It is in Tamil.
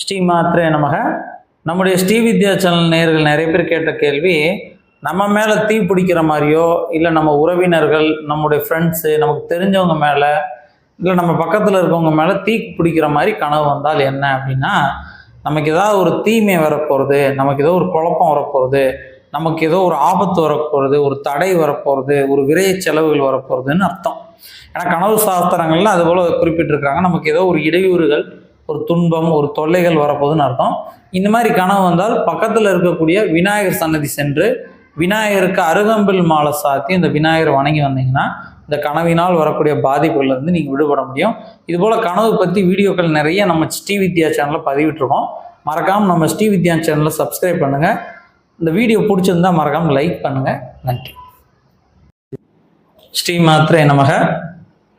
ஸ்ரீ நமக. நம்முடைய ஸ்ரீ வித்யா சேனல் நேயர்கள் நிறைய பேர் கேட்ட கேள்வி நம்ம மேலே தீ பிடிக்கிற மாதிரியோ இல்லை நம்ம உறவினர்கள் நம்முடைய ஃப்ரெண்ட்ஸு நமக்கு தெரிஞ்சவங்க மேலே இல்லை நம்ம பக்கத்தில் இருக்கவங்க மேலே தீ பிடிக்கிற மாதிரி கனவு வந்தால் என்ன அப்படின்னா நமக்கு ஏதாவது ஒரு தீமை வரப்போகிறது நமக்கு ஏதோ ஒரு குழப்பம் வரப்போகிறது நமக்கு ஏதோ ஒரு ஆபத்து வரப்போகிறது ஒரு தடை வரப்போகிறது ஒரு விரைய செலவுகள் வரப்போகிறதுன்னு அர்த்தம். ஏன்னா கனவு சாஸ்திரங்கள்ல அது போல் குறிப்பிட்டிருக்காங்க நமக்கு ஏதோ ஒரு இடையூறுகள் ஒரு துன்பம் ஒரு தொல்லைகள் வரப்போகுதுன்னு அர்த்தம். இந்த மாதிரி கனவு வந்தால் பக்கத்தில் இருக்கக்கூடிய விநாயகர் சன்னதி சென்று விநாயகருக்கு அருகம்பில் மாலை சாத்தி இந்த விநாயகரை வணங்கி வந்தீங்கன்னா இந்த கனவினால் வரக்கூடிய பாதிப்புகள்லேருந்து நீங்கள் விடுபட முடியும். இதுபோல் கனவு பற்றி வீடியோக்கள் நிறைய நம்ம ஸ்ரீ வித்யா சேனலில் பதிவிட்டுருக்கோம். மறக்காமல் நம்ம ஸ்ரீ வித்யா சேனலை சப்ஸ்கிரைப் பண்ணுங்கள் இந்த வீடியோ பிடிச்சிருந்தா மறக்காமல் லைக் பண்ணுங்கள் நன்றி. ஸ்ரீ மாத்திரை நமக.